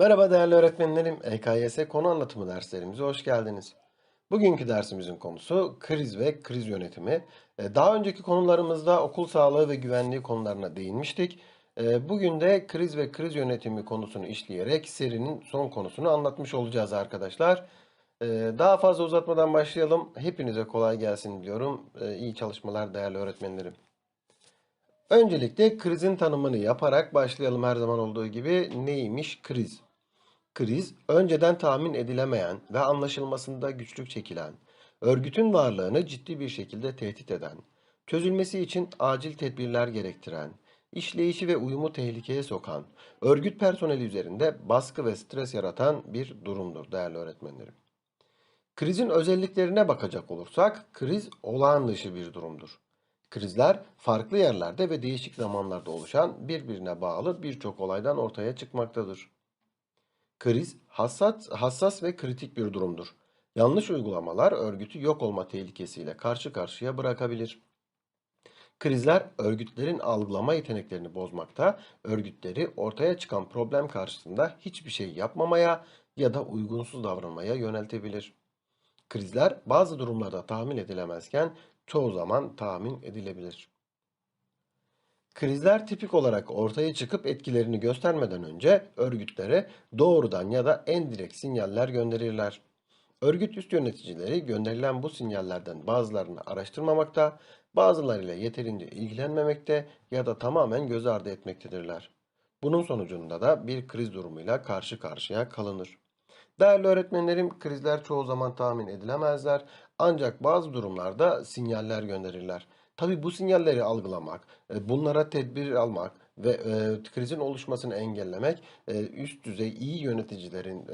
Merhaba değerli öğretmenlerim. EKYS konu anlatımı derslerimize hoş geldiniz. Bugünkü dersimizin konusu kriz ve kriz yönetimi. Ee, Daha önceki konularımızda okul sağlığı ve güvenliği konularına değinmiştik. Ee, Bugün de kriz ve kriz yönetimi konusunu işleyerek serinin son konusunu anlatmış olacağız arkadaşlar. Ee, Daha fazla uzatmadan başlayalım. Hepinize kolay gelsin diyorum. Ee, İyi çalışmalar değerli öğretmenlerim. Öncelikle krizin tanımını yaparak başlayalım her zaman olduğu gibi. Neymiş kriz? Kriz, önceden tahmin edilemeyen ve anlaşılmasında güçlük çekilen, örgütün varlığını ciddi bir şekilde tehdit eden, çözülmesi için acil tedbirler gerektiren, işleyişi ve uyumu tehlikeye sokan, örgüt personeli üzerinde baskı ve stres yaratan bir durumdur değerli öğretmenlerim. Krizin özelliklerine bakacak olursak, kriz olağan dışı bir durumdur. Krizler farklı yerlerde ve değişik zamanlarda oluşan birbirine bağlı birçok olaydan ortaya çıkmaktadır. Kriz hassas, hassas ve kritik bir durumdur. Yanlış uygulamalar örgütü yok olma tehlikesiyle karşı karşıya bırakabilir. Krizler örgütlerin algılama yeteneklerini bozmakta, örgütleri ortaya çıkan problem karşısında hiçbir şey yapmamaya ya da uygunsuz davranmaya yöneltebilir. Krizler bazı durumlarda tahmin edilemezken çoğu zaman tahmin edilebilir. Krizler tipik olarak ortaya çıkıp etkilerini göstermeden önce örgütlere doğrudan ya da endirekt sinyaller gönderirler. Örgüt üst yöneticileri gönderilen bu sinyallerden bazılarını araştırmamakta, bazılarıyla yeterince ilgilenmemekte ya da tamamen göz ardı etmektedirler. Bunun sonucunda da bir kriz durumuyla karşı karşıya kalınır. Değerli öğretmenlerim, krizler çoğu zaman tahmin edilemezler ancak bazı durumlarda sinyaller gönderirler. Tabii bu sinyalleri algılamak, e, bunlara tedbir almak ve e, krizin oluşmasını engellemek e, üst düzey iyi yöneticilerin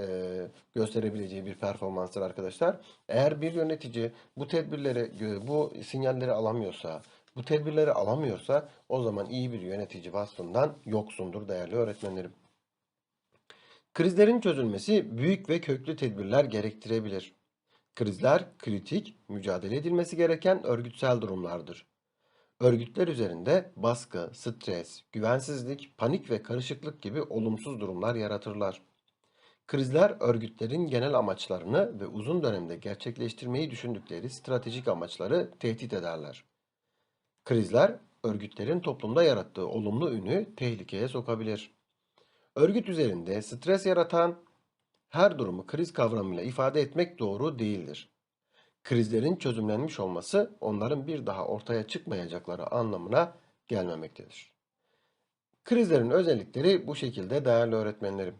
gösterebileceği bir performanstır arkadaşlar. Eğer bir yönetici bu tedbirleri, bu sinyalleri alamıyorsa, bu tedbirleri alamıyorsa o zaman iyi bir yönetici vasfından yoksundur değerli öğretmenlerim. Krizlerin çözülmesi büyük ve köklü tedbirler gerektirebilir. Krizler kritik, mücadele edilmesi gereken örgütsel durumlardır. Örgütler üzerinde baskı, stres, güvensizlik, panik ve karışıklık gibi olumsuz durumlar yaratırlar. Krizler örgütlerin genel amaçlarını ve uzun dönemde gerçekleştirmeyi düşündükleri stratejik amaçları tehdit ederler. Krizler örgütlerin toplumda yarattığı olumlu ünü tehlikeye sokabilir. Örgüt üzerinde stres yaratan her durumu kriz kavramıyla ifade etmek doğru değildir. Krizlerin çözümlenmiş olması onların bir daha ortaya çıkmayacakları anlamına gelmemektedir. Krizlerin özellikleri bu şekilde değerli öğretmenlerim.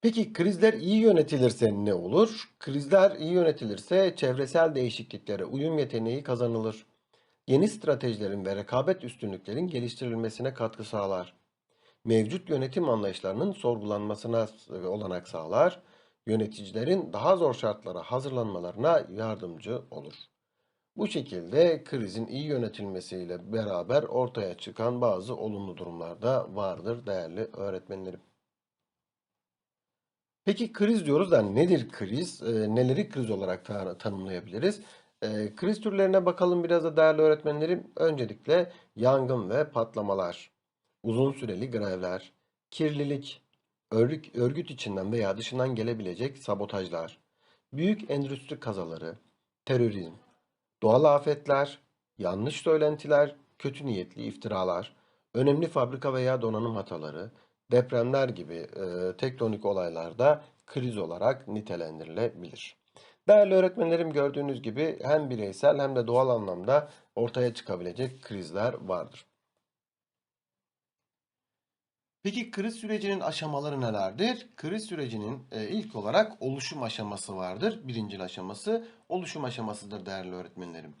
Peki krizler iyi yönetilirse ne olur? Krizler iyi yönetilirse çevresel değişikliklere uyum yeteneği kazanılır. Yeni stratejilerin ve rekabet üstünlüklerin geliştirilmesine katkı sağlar. Mevcut yönetim anlayışlarının sorgulanmasına olanak sağlar. Yöneticilerin daha zor şartlara hazırlanmalarına yardımcı olur. Bu şekilde krizin iyi yönetilmesiyle beraber ortaya çıkan bazı olumlu durumlar da vardır değerli öğretmenlerim. Peki kriz diyoruz da nedir kriz? Ee, neleri kriz olarak ta- tanımlayabiliriz? Ee, kriz türlerine bakalım biraz da değerli öğretmenlerim. Öncelikle yangın ve patlamalar, uzun süreli grevler, kirlilik, örgüt, örgüt içinden veya dışından gelebilecek sabotajlar, büyük endüstri kazaları, terörizm, doğal afetler, yanlış söylentiler, kötü niyetli iftiralar, önemli fabrika veya donanım hataları, depremler gibi e, tektonik olaylarda kriz olarak nitelendirilebilir. Değerli öğretmenlerim gördüğünüz gibi hem bireysel hem de doğal anlamda ortaya çıkabilecek krizler vardır. Peki kriz sürecinin aşamaları nelerdir? Kriz sürecinin e, ilk olarak oluşum aşaması vardır. Birincil aşaması oluşum aşamasıdır değerli öğretmenlerim.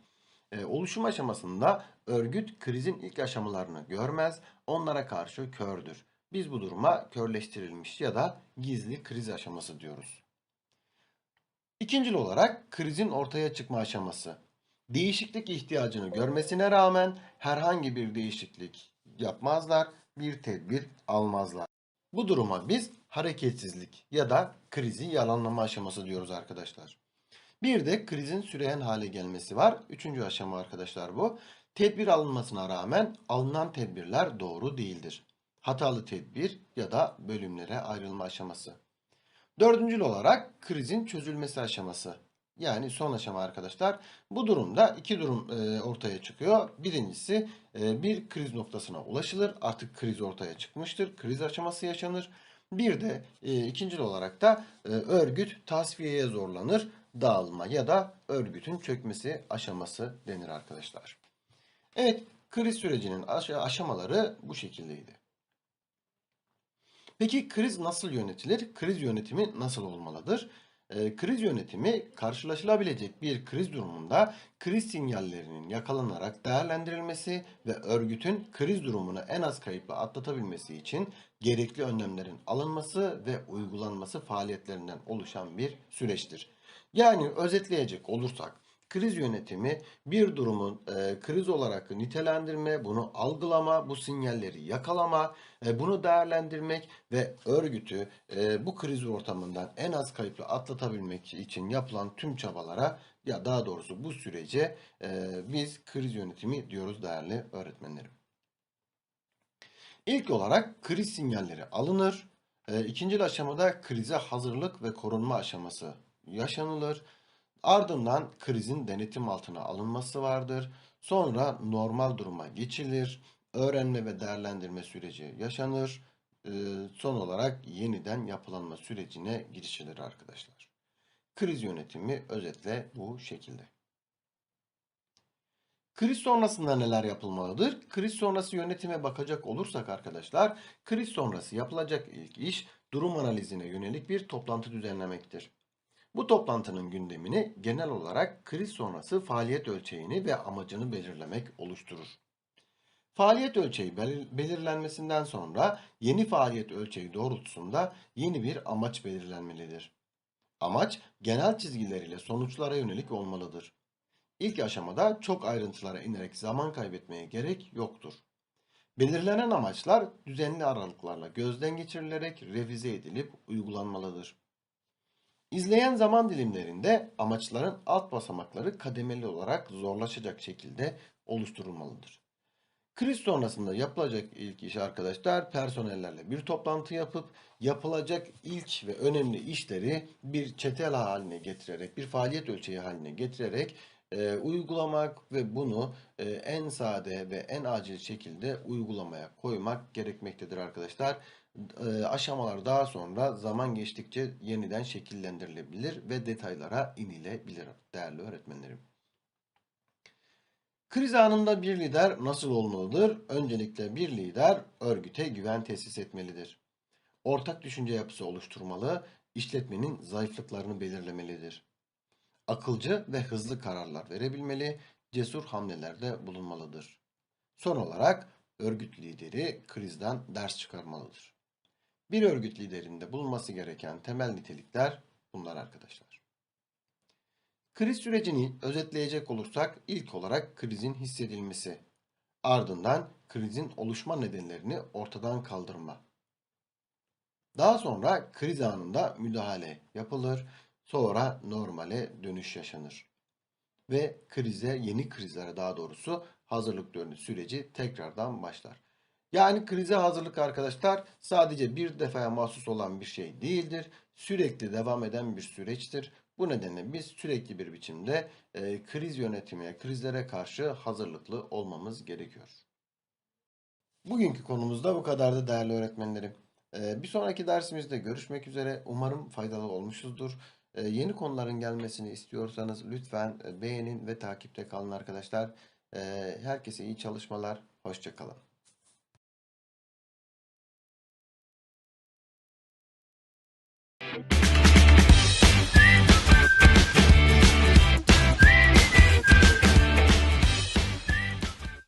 E, oluşum aşamasında örgüt krizin ilk aşamalarını görmez, onlara karşı kördür. Biz bu duruma körleştirilmiş ya da gizli kriz aşaması diyoruz. İkincil olarak krizin ortaya çıkma aşaması. Değişiklik ihtiyacını görmesine rağmen herhangi bir değişiklik yapmazlar, bir tedbir almazlar. Bu duruma biz hareketsizlik ya da krizi yalanlama aşaması diyoruz arkadaşlar. Bir de krizin süreyen hale gelmesi var. Üçüncü aşama arkadaşlar bu. Tedbir alınmasına rağmen alınan tedbirler doğru değildir. hatalı tedbir ya da bölümlere ayrılma aşaması. Dördüncül olarak krizin çözülmesi aşaması. Yani son aşama arkadaşlar. Bu durumda iki durum e, ortaya çıkıyor. Birincisi e, bir kriz noktasına ulaşılır. Artık kriz ortaya çıkmıştır. Kriz aşaması yaşanır. Bir de e, ikincil olarak da e, örgüt tasfiyeye zorlanır. Dağılma ya da örgütün çökmesi aşaması denir arkadaşlar. Evet, kriz sürecinin aşa- aşamaları bu şekildeydi. Peki kriz nasıl yönetilir? Kriz yönetimi nasıl olmalıdır? Ee, kriz yönetimi karşılaşılabilecek bir kriz durumunda kriz sinyallerinin yakalanarak değerlendirilmesi ve örgütün kriz durumunu en az kayıpla atlatabilmesi için gerekli önlemlerin alınması ve uygulanması faaliyetlerinden oluşan bir süreçtir. Yani özetleyecek olursak kriz yönetimi bir durumun e, kriz olarak nitelendirme, bunu algılama, bu sinyalleri yakalama, e, bunu değerlendirmek ve örgütü e, bu kriz ortamından en az kayıpla atlatabilmek için yapılan tüm çabalara ya daha doğrusu bu sürece e, biz kriz yönetimi diyoruz değerli öğretmenlerim. İlk olarak kriz sinyalleri alınır. E, ikinci aşamada krize hazırlık ve korunma aşaması yaşanılır. Ardından krizin denetim altına alınması vardır. Sonra normal duruma geçilir. Öğrenme ve değerlendirme süreci yaşanır. Ee, son olarak yeniden yapılanma sürecine girişilir arkadaşlar. Kriz yönetimi özetle bu şekilde. Kriz sonrasında neler yapılmalıdır? Kriz sonrası yönetime bakacak olursak arkadaşlar, kriz sonrası yapılacak ilk iş durum analizine yönelik bir toplantı düzenlemektir. Bu toplantının gündemini genel olarak kriz sonrası faaliyet ölçeğini ve amacını belirlemek oluşturur. Faaliyet ölçeği belirlenmesinden sonra yeni faaliyet ölçeği doğrultusunda yeni bir amaç belirlenmelidir. Amaç genel çizgileriyle sonuçlara yönelik olmalıdır. İlk aşamada çok ayrıntılara inerek zaman kaybetmeye gerek yoktur. Belirlenen amaçlar düzenli aralıklarla gözden geçirilerek revize edilip uygulanmalıdır. İzleyen zaman dilimlerinde amaçların alt basamakları kademeli olarak zorlaşacak şekilde oluşturulmalıdır. Kriz sonrasında yapılacak ilk iş arkadaşlar personellerle bir toplantı yapıp yapılacak ilk ve önemli işleri bir çetel haline getirerek, bir faaliyet ölçeği haline getirerek e, uygulamak ve bunu e, en sade ve en acil şekilde uygulamaya koymak gerekmektedir arkadaşlar e, aşamalar daha sonra zaman geçtikçe yeniden şekillendirilebilir ve detaylara inilebilir değerli öğretmenlerim. Kriz anında bir lider nasıl olmalıdır? Öncelikle bir lider örgüte güven tesis etmelidir. Ortak düşünce yapısı oluşturmalı, işletmenin zayıflıklarını belirlemelidir. Akılcı ve hızlı kararlar verebilmeli, cesur hamlelerde bulunmalıdır. Son olarak örgüt lideri krizden ders çıkarmalıdır. Bir örgüt liderinde bulunması gereken temel nitelikler bunlar arkadaşlar. Kriz sürecini özetleyecek olursak ilk olarak krizin hissedilmesi, ardından krizin oluşma nedenlerini ortadan kaldırma. Daha sonra kriz anında müdahale yapılır, sonra normale dönüş yaşanır. Ve krize, yeni krizlere daha doğrusu hazırlık dönüşü süreci tekrardan başlar. Yani krize hazırlık arkadaşlar sadece bir defaya mahsus olan bir şey değildir. Sürekli devam eden bir süreçtir. Bu nedenle biz sürekli bir biçimde e, kriz yönetimine, krizlere karşı hazırlıklı olmamız gerekiyor. Bugünkü konumuzda bu kadardı değerli öğretmenlerim. E, bir sonraki dersimizde görüşmek üzere. Umarım faydalı olmuşuzdur. E, yeni konuların gelmesini istiyorsanız lütfen e, beğenin ve takipte kalın arkadaşlar. E, herkese iyi çalışmalar. Hoşçakalın. Bye.